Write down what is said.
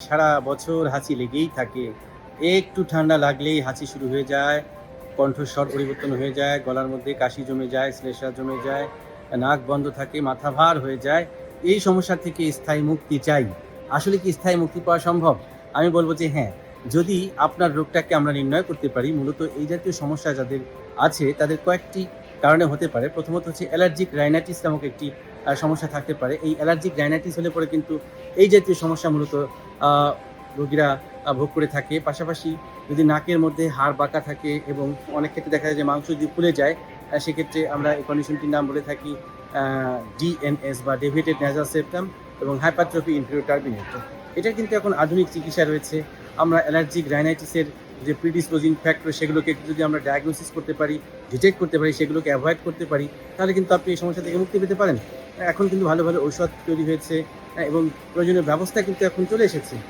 সারা বছর হাঁচি লেগেই থাকে। একটু ঠান্ডা লাগলেই হাঁচি শুরু হয়ে যায়, কণ্ঠস্বর পরিবর্তন হয়ে যায়, গলার মধ্যে কাশি জমে যায়, শ্লেষা জমে যায়, নাক বন্ধ থাকে, মাথা ভার হয়ে যায়। এই সমস্যা থেকে স্থায়ী মুক্তি চাই। আসলে কি স্থায়ী মুক্তি পাওয়া সম্ভব? আমি বলব যে হ্যাঁ যদি আপনার রোগটাকে আমরা নির্ণয় করতে পারি, মূলত এই জাতীয় সমস্যা যাদের আছে, তাদের কয়েকটি কারণে হতে পারে। প্রথমত হচ্ছে অ্যালার্জিক রাইনাইটিস নামক একটি সমস্যা থাকতে পারে। এই অ্যালার্জিক রাইনাইটিস হলে পরে কিন্তু এই জাতীয় সমস্যা মূলত রোগীরা ভোগ করে থাকে। পাশাপাশি যদি নাকের মধ্যে হাড় বাঁকা থাকে এবং অনেক ক্ষেত্রে দেখা যায় যে মাংস যদি ফুলে যায় সেক্ষেত্রে আমরা এই কন্ডিশনটির নাম বলে থাকি ডিএনএস বা ডেভিয়েটেড নেজাল সেপ্টাম এবং হাইপারট্রফি ইনফিরিয়র টার্বিনেট এটা কিন্তু এখন আধুনিক চিকিৎসা রয়েছে। আমরা অ্যালার্জি রাইনাইটিসের যে প্রিডিসপোজিং ফ্যাক্টর সেগুলোকে যদি আমরা ডায়াগনোসিস করতে পারি ডিটেক্ট করতে পারি, সেগুলোকে অ্যাভয়েড করতে পারি, তাহলে কিন্তু আপনি এই সমস্যা থেকে মুক্তি পেতে পারেন। এখন কিন্তু ভালো ভালো ঔষধ তৈরি হয়েছে, এবং প্রয়োজনীয় ব্যবস্থা কিন্তু এখন চলে এসেছে।